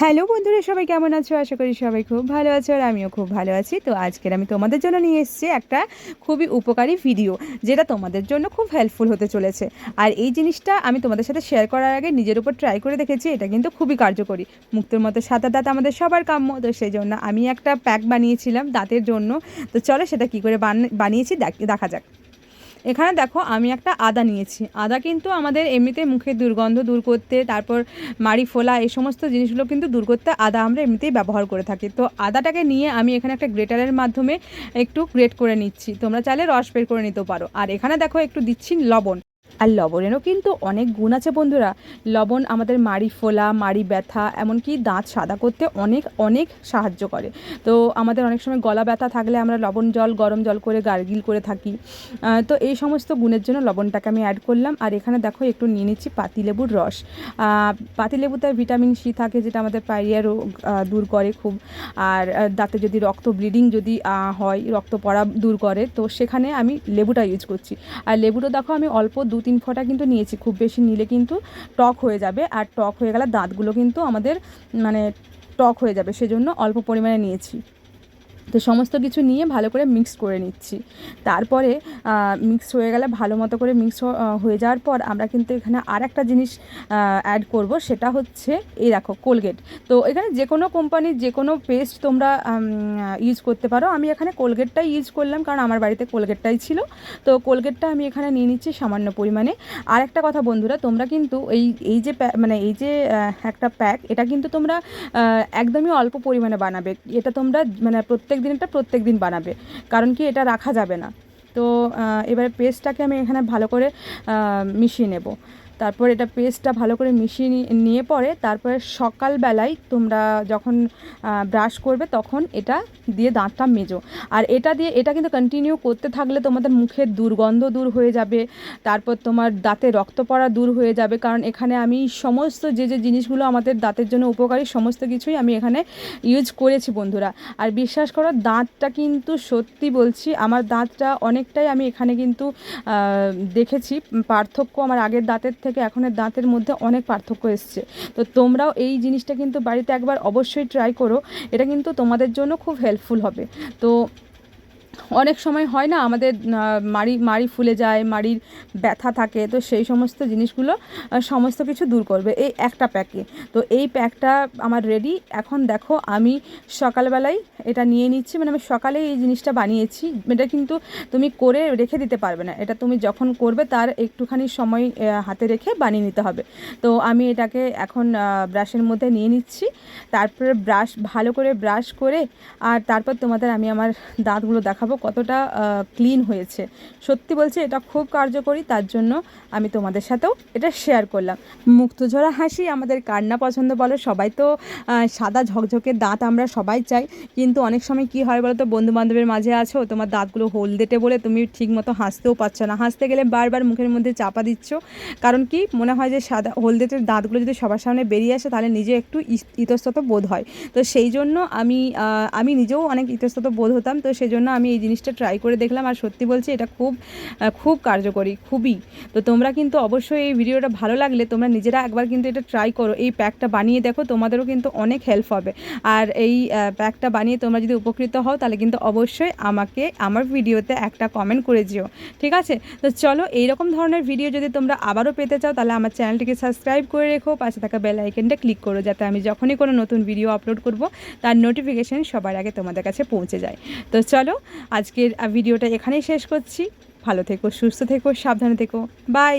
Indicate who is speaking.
Speaker 1: Hello বন্ধুরা, সবাই কেমন আছো? আশা করি সবাই খুব ভালো আছো আর আমিও খুব ভালো আছি। তো আজকের আমি তোমাদের জন্য নিয়ে এসেছি একটা খুবই উপকারী ভিডিও, যেটা তোমাদের জন্য খুব হেল্পফুল হতে চলেছে। আর এই জিনিসটা আমি তোমাদের সাথে শেয়ার করার আগে নিজের উপর ট্রাই করে দেখেছি, এটা কিন্তু খুবই কার্যকরী। মুক্তোর মতো সাঁতার দাঁত আমাদের সবার কাম্য, তো সেই জন্য আমি একটা প্যাক বানিয়েছিলাম দাঁতের জন্য। তো চলো সেটা কী করে বান- বানিয়েছি দেখা যাক। এখানে দেখো আমি একটা আদা নিয়েছি। আদা কিন্তু আমাদের এমনিতে মুখের দুর্গন্ধ দূর করতে, তারপর মাড়ি ফোলা, এই সমস্ত জিনিসগুলো কিন্তু দূর করতে আদা আমরা এমনিতেই ব্যবহার করে থাকি। তো আদাটাকে নিয়ে আমি এখানে একটা গ্রেটারের মাধ্যমে একটু গ্রেট করে নিচ্ছি। তোমরা চাইলে রস বের করে নিতে পারো। আর এখানে দেখো একটু দিচ্ছি লবণ। আর লবণেরও কিন্তু অনেক গুণ আছে বন্ধুরা। লবণ আমাদের মাড়ি ফোলা, মাড়ি ব্যথা, এমনকি দাঁত সাদা করতে অনেক অনেক সাহায্য করে। তো আমাদের অনেক সময় গলা ব্যথা থাকলে আমরা লবণ জল, গরম জল করে গার্গিল করে থাকি। তো এই সমস্ত গুণের জন্য লবণটাকে আমি অ্যাড করলাম। আর এখানে দেখো একটু নিয়ে নিচ্ছি পাতিলেবুর রস। পাতিলেবুতে ভিটামিন সি থাকে যেটা আমাদের পাইরিয়া রোগ দূর করে খুব। আর দাঁতে যদি রক্ত ব্লিডিং যদি হয়, রক্ত পড়া দূর করে, তো সেখানে আমি লেবুটা ইউজ করছি। আর লেবুটা দেখো আমি অল্প দু তিন ফোঁটা কিন্তু নিয়েছি, খুব বেশি নিলে কিন্তু টক হয়ে যাবে। আর টক হয়ে গেলে দাঁতগুলো কিন্তু আমাদের মানে টক হয়ে যাবে, সেজন্য অল্প পরিমাণে নিয়েছি। তো সমস্ত কিছু নিয়ে ভালো করে মিক্স করে নিচ্ছি। তারপরে মিক্স হয়ে গেলে ভালো মতো করে মিক্স হয়ে যাওয়ার পর আমরা কিন্তু এখানে আর একটা জিনিস অ্যাড করব, সেটা হচ্ছে, এই দেখো কোলগেট তো এখানে যে কোনো কোম্পানির যে কোনো পেস্ট তোমরা ইউজ করতে পারো। আমি এখানে কোলগেটটাই ইউজ করলাম, কারণ আমার বাড়িতে কোলগেটটাই ছিল। তো কোলগেটটা আমি এখানে নিয়ে নিচ্ছি সামান্য পরিমাণে। আর একটা কথা বন্ধুরা, তোমরা কিন্তু এই এই যে মানে এই যে একটা প্যাক এটা কিন্তু তোমরা একদমই অল্প পরিমাণে বানাবে। এটা তোমরা মানে প্রত্যেক দিন এটা প্রত্যেক দিন বানাবে। কারণ কি এটা রাখা যাবে না। তো এবারে পেস্টটাকে আমি এখানে ভালো করে মিশিয়ে নেব। তারপর এটা পেস্টটা ভালো করে মিশিয়ে নিয়ে পরে তারপরে সকালবেলায় তোমরা যখন ব্রাশ করবে তখন এটা দিয়ে দাঁতটা মেজো। আর এটা দিয়ে, এটা কিন্তু কন্টিনিউ করতে থাকলে তোমাদের মুখের দুর্গন্ধ দূর হয়ে যাবে, তারপর তোমার দাঁতে রক্ত পড়া দূর হয়ে যাবে, কারণ এখানে আমি সমস্ত যে যে জিনিসগুলো আমাদের দাঁতের জন্য উপকারী সমস্ত কিছুই আমি এখানে ইউজ করেছি বন্ধুরা। আর বিশ্বাস করো, দাঁতটা কিন্তু সত্যি বলছি, আমার দাঁতটা অনেকটাই আমি এখানে কিন্তু দেখেছি, পার্থক্য আমার আগের দাঁতের থেকে এখনের দাঁতের মধ্যে অনেক পার্থক্য এসছে। তো তোমরাও এই জিনিসটা কিন্তু বাড়িতে একবার অবশ্যই ট্রাই করো। এটা কিন্তু তোমাদের জন্য খুব হেল্পফুল হবে। তো অনেক সময় হয় না, আমাদের মাড়ি মাড়ি ফুলে যায়, মাড়ির ব্যথা থাকে, তো সেই সমস্ত জিনিসগুলো সমস্ত কিছু দূর করবে এই একটা প্যাকে। তো এই প্যাকটা আমার রেডি এখন দেখো আমি সকালবেলায় এটা নিয়ে নিচ্ছি মানে আমি সকালেই এই জিনিসটা বানিয়েছি। এটা কিন্তু তুমি করে রেখে দিতে পারবে না। এটা তুমি যখন করবে তার একটুখানি সময় হাতে রেখে বানিয়ে নিতে হবে। তো আমি এটাকে এখন ব্রাশের মধ্যে নিয়ে নিচ্ছি। তারপরে ব্রাশ ভালো করে ব্রাশ করে, আর তারপর তোমাদের আমি আমার দাঁতগুলো দেখাবো কতটা ক্লিন হয়েছে। সত্যি বলছি, এটা খুব কার্যকরী, তার জন্য আমি তোমাদের সাথেও এটা শেয়ার করলাম। মুক্তঝরা হাসি আমাদের কার না পছন্দ বলো? সবাই তো সাদা ঝকঝকে দাঁত আমরা সবাই চাই। কিন্তু অনেক সময় কি হয় বলো তো বন্ধু বান্ধবের মাঝে আছো, তোমার দাঁতগুলো হলদেটে বলে তুমি ঠিক মতো হাসতেও পারছ না। হাসতে গেলে বারবার মুখের মধ্যে চাপা দিচ্ছ। কারণ কি, মনে হয় যে সাদা, হলদেটের দাঁতগুলো যদি সবার সামনে বেরিয়ে আসে, তাহলে নিজে একটু ইতস্তত বোধ হয়। তো সেই জন্য আমি আমি নিজেও অনেক ইতস্তত বোধ হতাম। তো সেই জন্য আমি এই জিনিসটা ট্রাই করে দেখলাম আর সত্যি বলছি এটা খুব খুব কার্যকরী, খুবই। তো তোমরা কিন্তু অবশ্যই এই ভিডিওটা ভালো লাগলে তোমরা নিজেরা একবার কিন্তু এটা ট্রাই করো। এই প্যাকটা বানিয়ে দেখো, তোমাদেরও কিন্তু অনেক হেল্প হবে। আর এই প্যাকটা বানিয়ে তোমরা যদি উপকৃত হও, তাহলে কিন্তু অবশ্যই আমাকে, আমার ভিডিওতে একটা কমেন্ট করে যেও। ঠিক আছে? তো চলো, এইরকম ধরনের ভিডিও যদি তোমরা আবারও পেতে চাও, তাহলে আমার চ্যানেলটিকে সাবস্ক্রাইব করে রেখো, পাশে থাকা বেল আইকনটা ক্লিক করো, যাতে আমি যখনই কোনো নতুন ভিডিও আপলোড করব, তার নোটিফিকেশান সবার আগে তোমাদের কাছে পৌঁছে যায়। তো চলো আজকের ভিডিওটা এখানেই শেষ করছি। ভালো থেকো সুস্থ থেকো সাবধানে থেকো। বাই